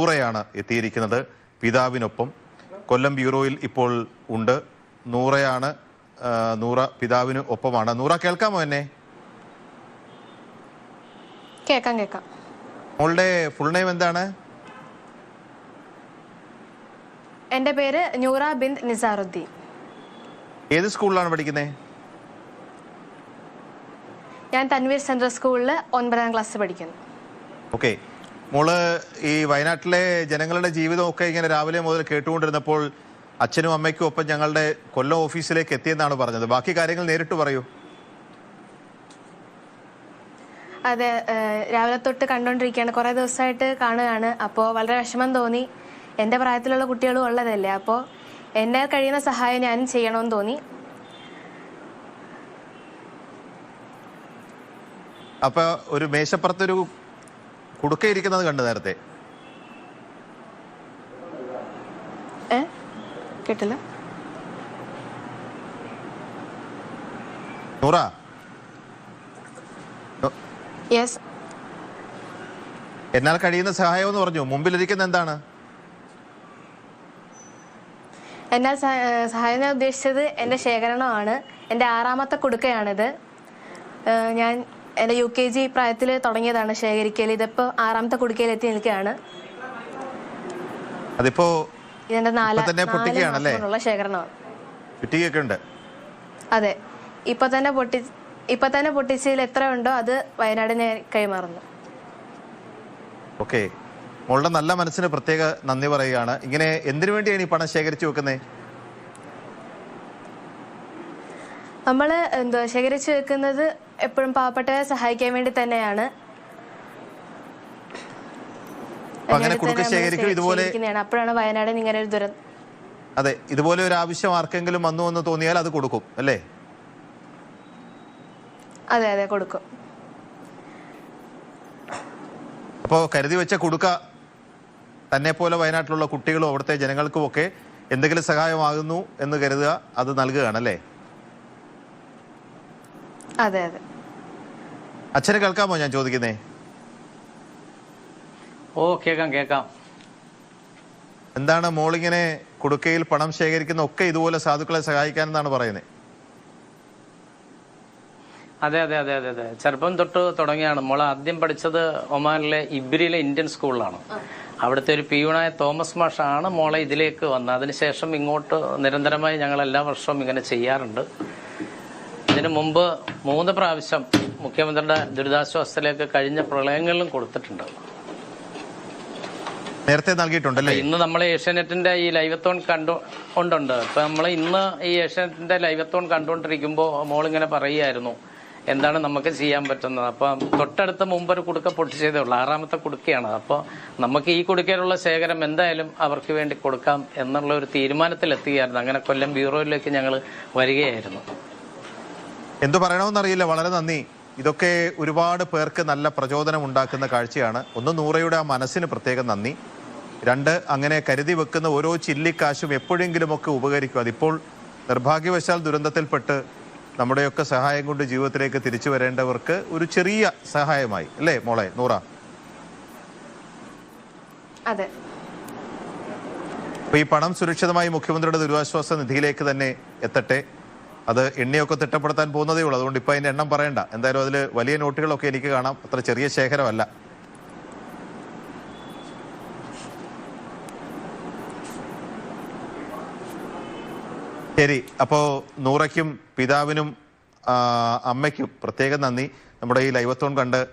നൂറയാണ് എത്തിയിരിക്കുന്നത്. പിതാവിനൊപ്പം കൊല്ലം ബ്യൂറോയിൽ ഇപ്പോൾ ഉണ്ട്. നൂറയാണ് നൂറ പിതാവിന് ഒപ്പമാണ്. നൂറ കേൾക്കാമോ എന്നെ? കേൾക്കാം കേൾക്കാം. മോളുടെ ഫുൾ നെയിം എന്താണ്? എന്റെ പേര് നൂറ ബിൻ നിസാറുദ്ദീൻ. ഏത് സ്കൂളിലാണ് പഠിക്കുന്നത് ഞാൻ തൻവീർ സെൻട്രൽ സ്കൂളിൽ ഒൻപതാം ക്ലാസ് പഠിക്കുന്നു. ഓക്കെ. മോൾ ഈ വയനാട്ടിലെ ജനങ്ങളുടെ ജീവിതമൊക്കെ ഇങ്ങനെ രാവിലെ മുതൽ കേട്ടുകൊണ്ടിരുന്നപ്പോൾ അച്ഛനും അമ്മയ്ക്കും ഒപ്പം ഞങ്ങളുടെ കൊല്ലം ഓഫീസിലേക്ക് എത്തിയെന്നാണ് പറഞ്ഞത്. ബാക്കി കാര്യങ്ങൾ നേരിട്ട് പറയൂ. അതെ രാവിലെ തൊട്ട് കണ്ടുകൊണ്ടിരിക്കുകയാണ് കുറേ ദിവസമായിട്ട് കാണുകയാണ്. അപ്പോൾ വളരെ വിഷമം തോന്നി. എന്റെ പ്രായത്തിലുള്ള കുട്ടികളും ഉള്ളതല്ലേ? അപ്പോൾ എന്നെ കഴിയുന്ന സഹായം ഞാൻ ചെയ്യണമെന്ന് തോന്നി. അപ്പൊ ഒരു മേശപ്പുറത്തൊരു കുടുക്ക ഇരിക്കുന്നത് കണ്ടു നേരത്തെ. കേട്ടില്ല. നൂറ? എന്നാൽ കഴിയുന്ന സഹായം എന്ന് പറഞ്ഞു. മുമ്പിലിരിക്കുന്ന എന്താണ്? എന്നാൽ സഹ- സഹായം ഞാൻ ഉദ്ദേശിച്ചത് എന്റെ ശേഖരണമാണ്. എന്റെ ആറാമത്തെ കുടുക്കയാണിത്. ഞാൻ എന്റെ യു കെ ജി പ്രായത്തിൽ തുടങ്ങിയതാണ് ശേഖരിക്കൽ. ഇതിപ്പോൾ ആറാമത്തെ കുടുക്കയിൽ എത്തി നിൽക്കുകയാണ്. അതിപ്പോ ഇതെന്റെ നാല് ഇപ്പൊ തന്നെ നാല് പൊട്ടിക്കുകയാണല്ലേ? മാസത്തിനുള്ള ശേഖരണമാണ് ചുറ്റികയൊക്കെ ഉണ്ട്. അതെ. ഇപ്പൊ തന്നെ പൊട്ടി ഇപ്പൊ തന്നെ പൊട്ടിച്ചതിൽ എത്ര ഉണ്ടോ അത് വയനാടിനെ കൈമാറുന്നു. ഓക്കെ. മോളുടെ നല്ല മനസ്സിന് പ്രത്യേക നന്ദി പറയുകയാണ്. ഇങ്ങനെ എന്തിനു വേണ്ടിയാണ് ഈ പണം ശേഖരിച്ചു വെക്കുന്നത് നമ്മൾ എന്തോ ശേഖരിച്ചു വെക്കുന്നത് എപ്പോഴും പാവപ്പെട്ടവരെ സഹായിക്കാൻ വേണ്ടി തന്നെയാണ്. അങ്ങനെ കുടുക്ക ശേഖരിക്കും. ഇതുപോലെ. അപ്പോഴാണ് വയനാട് ഇങ്ങനെ ഒരു ദുരന്തം അതെ ഇതുപോലെ ഒരു ആവശ്യം ആർക്കെങ്കിലും വന്നു എന്ന് തോന്നിയാൽ അത് കൊടുക്കും അല്ലേ? അതെ അതെ കൊടുക്കും. അപ്പോൾ കരുതി വെച്ച കുടുക്ക തന്നെ പോലെ വയനാട്ടിലുള്ള കുട്ടികളും അവിടുത്തെ ജനങ്ങൾക്കും ഒക്കെ എന്തെങ്കിലും സഹായമാകുന്നു എന്ന് കരുതുക അത് നൽകുകയാണ് അല്ലേ? അതെ അതെ. അച്ഛനെ കേൾക്കാമോ ഞാൻ ചോദിക്കുന്നേ? ഓ കേക്കാം കേക്കാം എന്താണ് മോളിങ്ങനെ കുടുക്കയിൽ പണം ശേഖരിക്കുന്ന ഒക്കെ ഇതുപോലെ സാധുക്കളെ സഹായിക്കാൻ എന്നാണ് പറയുന്നത് അതെ അതെ അതെ അതെ അതെ. ചെറുപ്പം തൊട്ട് തുടങ്ങിയാണ്. മോൾ ആദ്യം പഠിച്ചത് ഒമാനിലെ ഇബ്രിയിലെ ഇന്ത്യൻ സ്കൂളിലാണ്. അവിടുത്തെ ഒരു പിയൂണായ തോമസ് മാഷാണ് മോളെ ഇതിലേക്ക് വന്നത്. അതിനുശേഷം ഇങ്ങോട്ട് നിരന്തരമായി ഞങ്ങൾ എല്ലാ വർഷവും ഇങ്ങനെ ചെയ്യാറുണ്ട്. ഇതിനു മുമ്പ് മൂന്ന് പ്രാവശ്യം മുഖ്യമന്ത്രിയുടെ ദുരിതാശ്വാസത്തിലേക്ക് കഴിഞ്ഞ പ്രളയങ്ങളിലും കൊടുത്തിട്ടുണ്ട്. നേരത്തെ നൽകിയിട്ടുണ്ടല്ലേ? ഇന്ന് നമ്മൾ ഏഷ്യാനെറ്റിന്റെ ഈ ലൈവത്തോൺ കണ്ടു കൊണ്ടുണ്ട്. ഇപ്പൊ നമ്മൾ ഇന്ന് ഈ ഏഷ്യാനെറ്റിന്റെ ലൈവത്തോൺ കണ്ടുകൊണ്ടിരിക്കുമ്പോൾ മോളിങ്ങനെ പറയുമായിരുന്നു എന്താണ് നമുക്ക് ചെയ്യാൻ പറ്റുന്നത്? അപ്പം തൊട്ടടുത്ത മുമ്പ് ഒരു കുടുക്ക പൊട്ടിച്ചതേ ഉള്ളൂ ആറാമത്തെ കുടുക്കയാണ്. അപ്പോൾ നമുക്ക് ഈ കുടുക്കയിലുള്ള ശേഖരം എന്തായാലും അവർക്ക് വേണ്ടി കൊടുക്കാം എന്നുള്ള ഒരു തീരുമാനത്തിലെത്തുകയായിരുന്നു അങ്ങനെ കൊല്ലം ബ്യൂറോയിലേക്ക് ഞങ്ങൾ വരികയായിരുന്നു. എന്തു പറയണമെന്നറിയില്ല. വളരെ നന്ദി. ഇതൊക്കെ ഒരുപാട് പേർക്ക് നല്ല പ്രചോദനം ഉണ്ടാക്കുന്ന കാഴ്ചയാണ്. ഒന്ന് നൂറയുടെ ആ മനസ്സിന് പ്രത്യേകം നന്ദി. രണ്ട് അങ്ങനെ കരുതി വെക്കുന്ന ഓരോ ചില്ലിക്കാശും എപ്പോഴെങ്കിലുമൊക്കെ ഉപകരിക്കും. അതിപ്പോൾ നിർഭാഗ്യവശാൽ ദുരന്തത്തിൽപ്പെട്ട് നമ്മുടെയൊക്കെ സഹായം കൊണ്ട് ജീവിതത്തിലേക്ക് തിരിച്ചു വരേണ്ടവർക്ക് ഒരു ചെറിയ സഹായമായി. അല്ലേ മോളെ? നൂറ. അതെ. അപ്പൊ ഈ പണം സുരക്ഷിതമായി മുഖ്യമന്ത്രിയുടെ ദുരിതാശ്വാസ നിധിയിലേക്ക് തന്നെ എത്തട്ടെ. അത് എണ്ണിയൊക്കെ തിട്ടപ്പെടുത്താൻ പോകുന്നതേ ഉള്ളൂ. അതുകൊണ്ട് ഇപ്പോൾ അതിന്റെ എണ്ണം പറയണ്ട. എന്തായാലും അതിൽ വലിയ നോട്ടുകളൊക്കെ എനിക്ക് കാണാം. അത്ര ചെറിയ ശേഖരമല്ല. ശരി. അപ്പോൾ നൂറയ്ക്കും പിതാവിനും അമ്മയ്ക്കും പ്രത്യേകം നന്ദി. നമ്മുടെ ഈ ലൈവത്തോൺ കണ്ട്